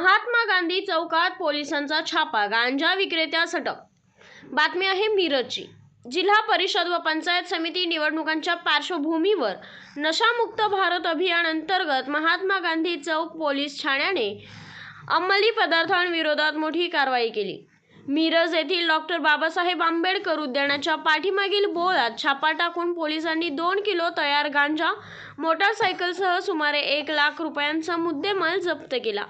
महात्मा गांधी चौकात पोलिसांचा छापा गांजा विक्रेत्या सटक. बातमी आहे मिरजची. जिल्हा परिषद व पंचायत समिती निवडणुकांच्या पार्श्वभूमीवर नशामुक्त भारत अभियान अंतर्गत महात्मा गांधी चौक पोलीस ठाण्याने अंमली पदार्थांविरोधात मोठी कारवाई केली. मिरज येथील डॉक्टर बाबासाहेब आंबेडकर उद्यानाच्या पाठीमागील बोळात छापा टाकून पोलिसांनी दोन किलो तयार गांजा मोटारसायकलसह सुमारे एक लाख रुपयांचा मुद्देमाल जप्त केला.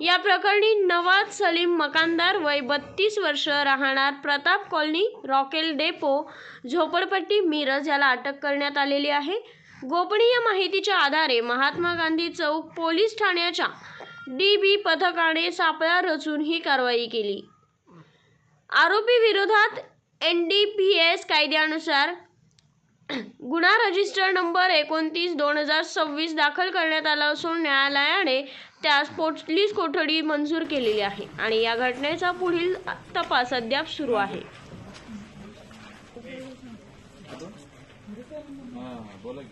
या प्रकरणी नवाज सलीम मकानदार वय बत्तीस वर्ष राहणार प्रताप कॉलनी रॉकेल डेपो झोपडपट्टी मिरज याला अटक करण्यात आलेली आहे. गोपनीय माहितीच्या आधारे महात्मा गांधी चौक पोलीस ठाण्याच्या डी बी पथकाने सापळा रचून ही कारवाई केली. आरोपी विरोधात एन डी पी एस कायद्यानुसार गुन्हा रजिस्टर नंबर एकोणतीस दोन हजार सव्वीस दाखल करण्यात आला असून न्यायालयाने त्यास पोलीस कोठडी मंजूर केलेली आहे आणि या घटनेचा पुढील तपास अद्याप सुरू आहे. बोला